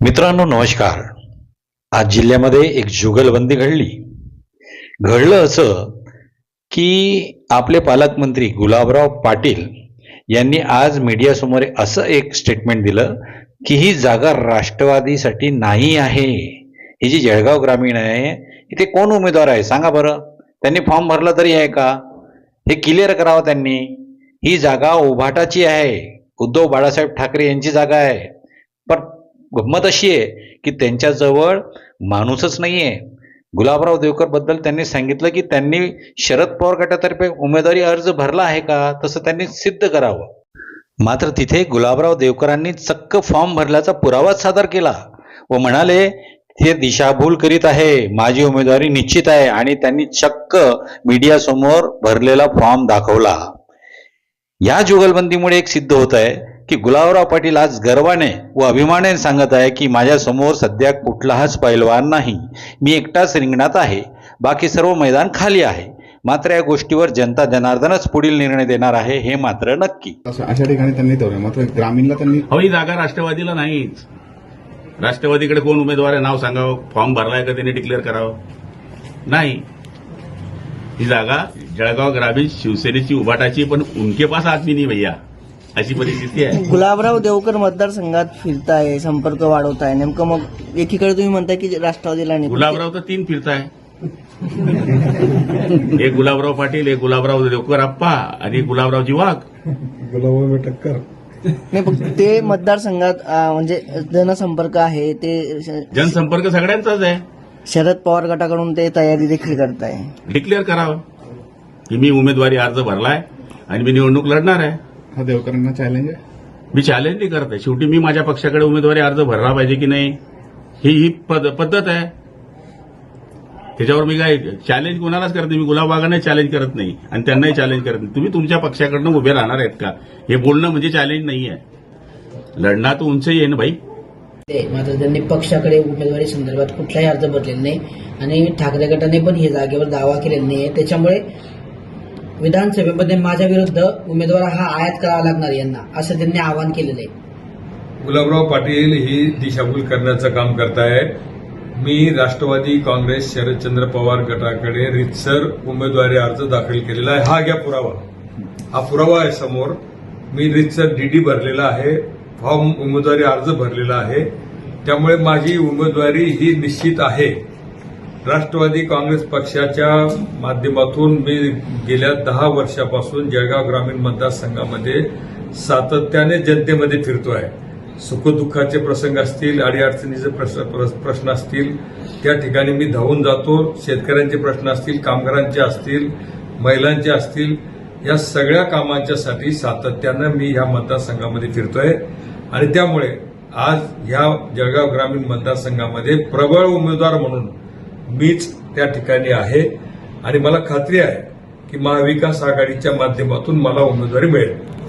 मित्रांनो नमस्कार. आज जिल्ह्यामध्ये एक जुगलबंदी घडली. घडलं असं की आपले पालकमंत्री गुलाबराव पाटील यांनी आज मीडियासमोर असं एक स्टेटमेंट दिलं की ही जागा राष्ट्रवादीसाठी नाही आहे. ही जी जळगाव ग्रामीण आहे इथे कोण उमेदवार आहे सांगा बरं. त्यांनी फॉर्म भरला तरी आहे का? हे क्लिअर करावं त्यांनी. ही जागा उभाटाची आहे. उद्धव बाळासाहेब ठाकरे यांची जागा आहे. गंमत अशी आहे की त्यांच्याजवळ माणूसच नाहीये. गुलाबराव देवकरबद्दल त्यांनी सांगितलं की त्यांनी शरद पवार गटातर्फे उमेदवारी अर्ज भरला आहे का? तसं त्यांनी सिद्ध करावं. मात्र तिथे गुलाबराव देवकरांनी चक्क फॉर्म भरल्याचा पुरावाच सादर केला व म्हणाले हे दिशाभूल करीत आहे. माझी उमेदवारी निश्चित आहे. आणि त्यांनी चक्क मीडियासमोर भरलेला फॉर्म दाखवला. या जुगलबंदीमुळे एक सिद्ध होत आहे की गुलाबराव पाटील आज गर्वाने व अभिमानाने सांगत आहे की माझ्यासमोर सध्या कुठलाच पैलवान नाही. मी एकटाच रिंगणात आहे. बाकी सर्व मैदान खाली आहे. मात्र या गोष्टीवर जनता जनार्दनच पुढील निर्णय देणार आहे हे मात्र नक्की. अशा ठिकाणी त्यांनी ठेवलं मात्र ग्रामीणला त्यांनी हो ही जागा राष्ट्रवादीला नाहीच. राष्ट्रवादीकडे कोण उमेदवार आहे नाव सांगावं? फॉर्म भरलाय का त्यांनी डिक्लेअर करावं? नाही. ही जागा जळगाव ग्रामीण शिवसेनेची उभाटाची पण उनके पास आदमी नाही भैया. अशी परिस्थिती आहे. गुलाबराव देवकर मतदारसंघात फिरताय संपर्क वाढवताय. नेमकं मग एकीकडे तुम्ही म्हणताय की राष्ट्रवादीला नाही. गुलाबराव तर तीन फिरताय. एक गुलाबराव पाटील एक गुलाबराव देवकर आप्पा आणि एक गुलाबरावजी वाघ गुलाबराव टक्कर. नाही पण ते मतदारसंघात अं, म्हणजे जनसंपर्क आहे ते जनसंपर्क सगळ्यांचाच आहे. शरद पवार गटाकडून ते तयारी देखील करताय. डिक्लेअर करावं. की मी उमेदवारी अर्ज भरलाय आणि मी निवडणूक लढणार आहे. हा देवकरांना चॅलेंज आहे. मी चॅलेंज नाही करत आहे. शेवटी मी माझ्या पक्षाकडे उमेदवारी अर्ज भरला पाहिजे की नाही ही ही पद- पद्धत आहे. त्याच्यावर मी काय चॅलेंज कोणालाच करत नाही. मी गुलाबबागांना चॅलेंज करत नाही आणि त्यांनाही चॅलेंज करत नाही. तुम्ही तुमच्या पक्षाकडनं उभे राहणार आहेत का? हे बोलणं म्हणजे चॅलेंज नाही आहे. लढणार तर उंचही आहे ना भाई? ते मात्र त्यांनी पक्षाकडे उमेदवारी संदर्भात कुठलाही अर्ज भरलेला नाही आणि ठाकरे गटाने पण ही जागेवर दावा केलेला नाही त्याच्यामुळे विधानसभेमध्ये माझ्या विरुद्ध उमेदवार हा आयात करावा लागणार यांना असं त्यांनी आवाहन केलेलं आहे. गुलाबराव पाटील ही दिशाभूल करण्याचं काम करतायत मी राष्ट्रवादी काँग्रेस शरदचंद्र पवार गटाकडे रितसर उमेदवारी अर्ज दाखल केलेला आहे. हा घ्या पुरावा. हा पुरावा आहे समोर. मी रितसर डीडी भरलेला आहे. फॉर्म उमेदवारी अर्ज भरलेला आहे. त्यामुळे माझी उमेदवारी ही निश्चित आहे. राष्ट्रवादी काँग्रेस पक्षाच्या माध्यमातून मी गेल्या दहा वर्षापासून जळगाव ग्रामीण मतदारसंघामध्ये सातत्याने जनतेमध्ये फिरतो आहे सुखदुःखाचे प्रसंग असतील अडीअडचणीचे प्रश्न प्रश्न असतील त्या ठिकाणी मी धावून जातो. शेतकऱ्यांचे प्रश्न असतील कामगारांचे असतील महिलांचे असतील या सगळ्या कामांच्यासाठी सातत्यानं मी ह्या मतदारसंघामध्ये फिरतोय. आणि त्यामुळे आज ह्या जळगाव ग्रामीण मतदारसंघामध्ये प्रबळ उमेदवार म्हणून मीच त्या ठिकाणी आहे. आणि मला खात्री आहे की महाविकास आघाडीच्या माध्यमातून मला उमेदवारी मिळेल.